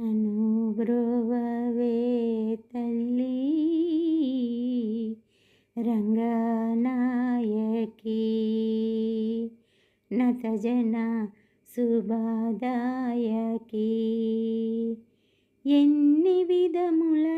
అనుగ్రోవే తల్లి రంగనాయకి. నతజన శుభదాయకి ఎన్ని విధముల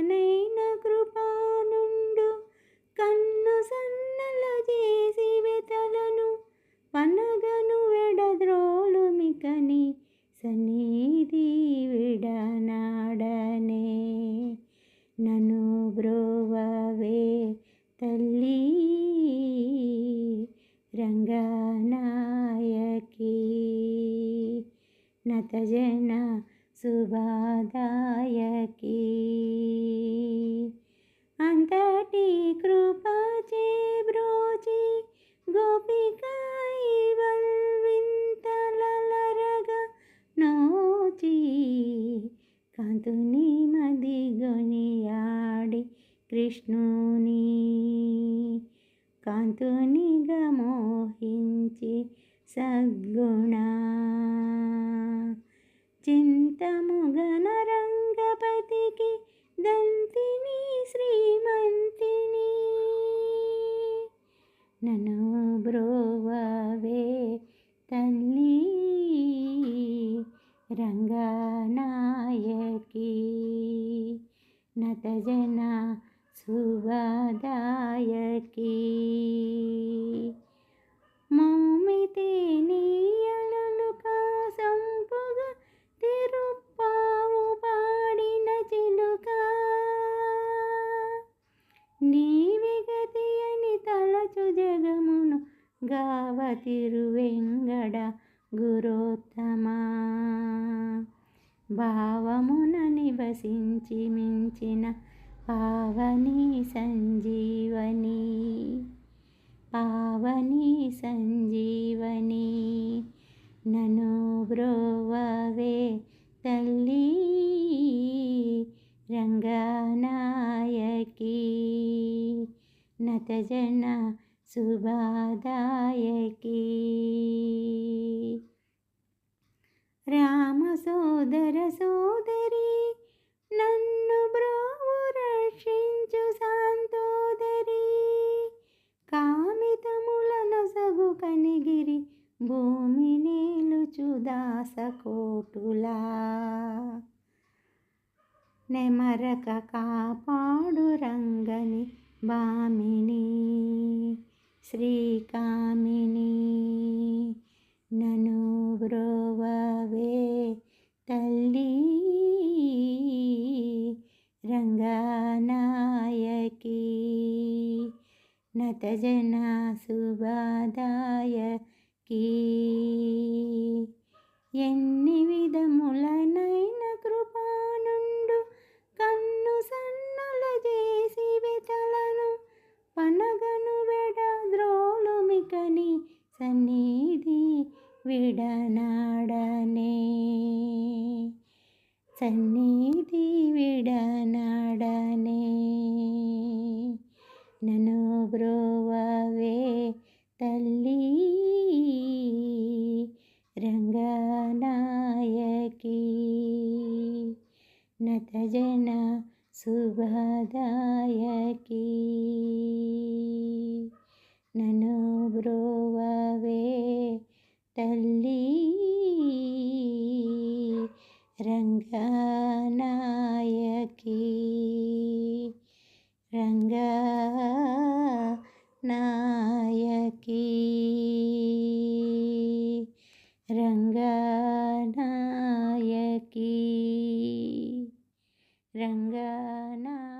నతజన శుభాదాయకి అంతటి కృపచే బ్రోచి గోపికాయి వల్వింతలరగ నోచి కాంతుని మదిగొనియాడి కృష్ణుని కాంతునిగా మోహించి సద్గుణ చింతముగనరంగపతికి దంతిని శ్రీమంతిని. నను బ్రోవవే తల్లి రంగనాయకి. నతజన శుభదాయకి గావతిరు వెంగడ గురోత్తమా? భావమున నివసించి మించిన పావని సంజీవని పావని సంజీవని నను బ్రోవవే తల్లి రంగనాయకి నతజన శుభదాయకి రామ సోదర సోదరి నన్ను బ్రోవు రక్షించు శాంతోదరి కామితములను సగు కనిగిరి భూమి నీలుచు దాసకోటులా. నెమరక కాపాడు రంగని బామిని శ్రీకామిని నను బ్రోవవే తల్లి రంగనాయకి నతజన శుభదాయకి ఎన్ని విధములనైనా సన్నిధి విడనాడనే. సన్నిధి విడనాడనే. నను బ్రోవవే తల్లి. రంగనాయకి. నతజన శుభదాయకి నన్ను బ్రోవవే తల్లి రంగనాయకి రంగనాయకి రంగనాయకి రంగనా